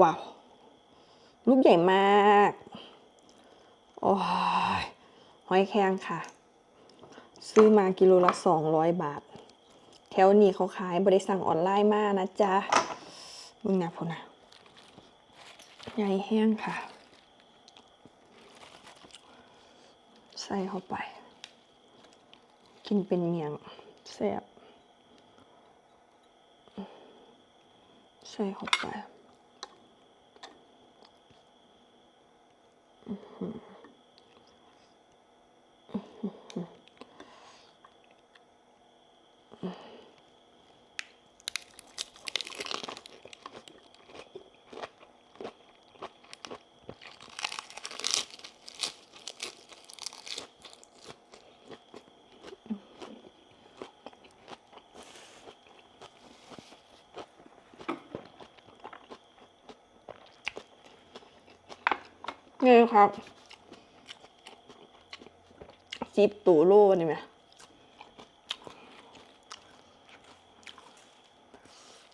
ว้าว ลูกใหญ่มาก โอ้ยหอยแครงค่ะ ซื้อมากิโลละสองร้อยบาท แถวนี้เขาขายบริสั่งออนไลน์มากนะจ๊ะ มึงนะพอนะใหญ่แห้งค่ะ ใส่เข้าไป กินเป็นเมียงแซ่บใส่เข้าไป Mm-hmm. นี่ครับจิบตูโลนี่ไหม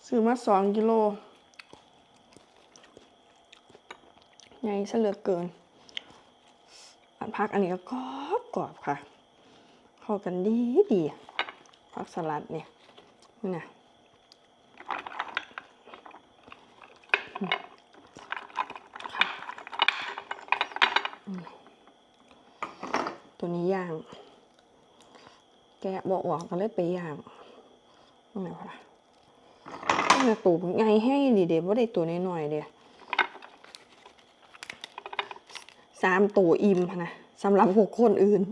ซื้อมาสองกิโลใหญ่เหลือเกิน อันพักอันนี้ก็กรอบกรอบค่ะ เข้ากันดีดีพักสลัดเนี่ยนี่นะ ตัวนี้ย่าง แกะบอกออกก็เลยไปย่างตรงไหนวะล่ะนี่ตูบไงให้ดีเดี๋ยวว่าได้ตัวน้อยๆเดียวสามตัวอิ่มนะสำหรับหกคนอื่น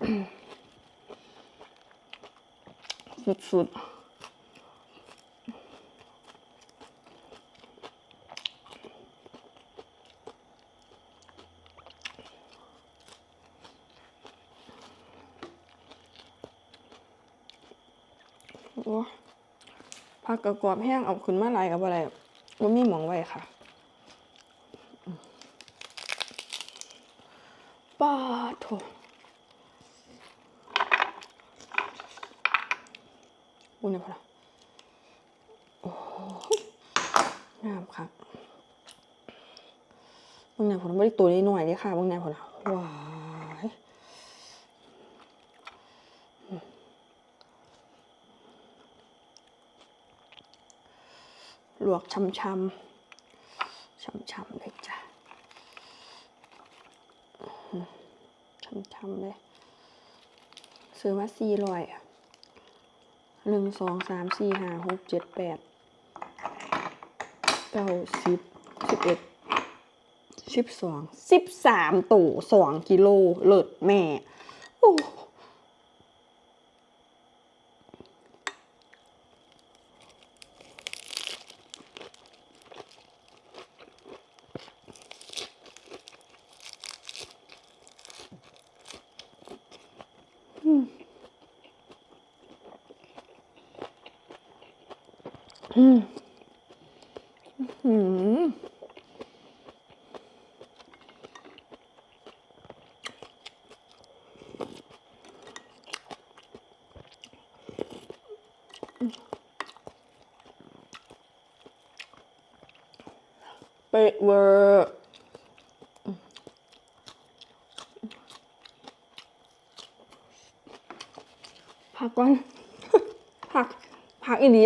สุดๆโอ้ผักกระกรอบแห้งเอาขึ้นมาลายกับอะไรว่ามีหมองไว้ค่ะป้าดโถ อุ้ยเนี่ยพอละโอ้โหงามค่ะบางแนวผมไม่ได้ตัวนี้หน่อยเลยค่ะบางแนวผมละว้ายลวกช้ำช้ำช้ำช้ำๆเลยจ้ะช้ำช้ำๆเลยซื้อมาสี่ร้อยอะ หนึ่งสองสามสี่ห้าหกเจ็ดแปดเก้าสิบสิบเอ็ดสิบสองสิบสามตัวสองกิโลเลิศแม่ โอ้ หืมเป๊ะเวอร์พักก่อนพักพักอีดี